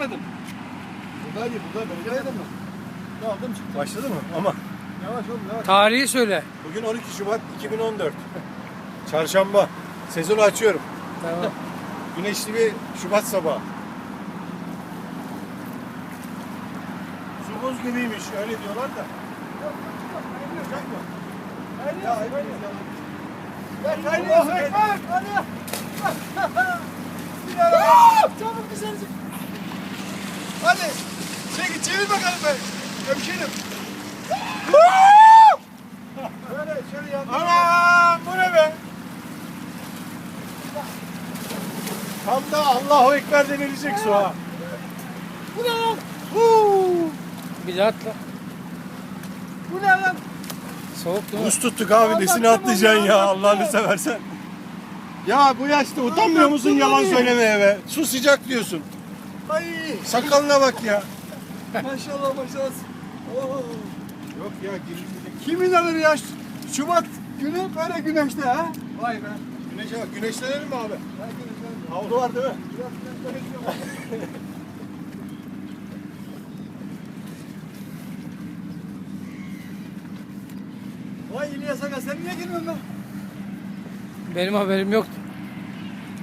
Buradaydı burada ben gelmedim mi? Aldım çıktım. Başladı mı? Ama Yavaş oğlum yavaş. Tarihi söyle. bugün 12 Şubat 2014. Çarşamba. Sezonu açıyorum. Tamam. Güneşli bir Şubat sabahı. Su buz gibiymiş öyle diyorlar da. Ya hayvan ya. Ya kaynıyor ekmek. Hadi. Çabuk dışarı çık. Hadi. Çekil çevir bakalım be. Hemşerim. Şöyle şöyle yan. Anam bu ne be? Tam da Allahu Ekber denilecek su ha. Bu ne lan? Bir daha atla. Bu ne lan? Soğuk değil mi? Buz tuttuk abi nesini atlayacaksın ya Allah'ını seversen. Ya bu yaşta utanmıyor musun yalan söylemeye be? Su sıcak diyorsun. Ay. Sakalına bak ya. Maşallah maşallah. Oo. Yok ya girişmeyecek. Kimin alır ya? Şubat günü böyle güneşte ha? Vay be. Güneşe bak güneşlenelim mi abi? Havlu var değil mi? Vay İlyas Aga sen niye girmiyorsun lan? Benim haberim yoktu.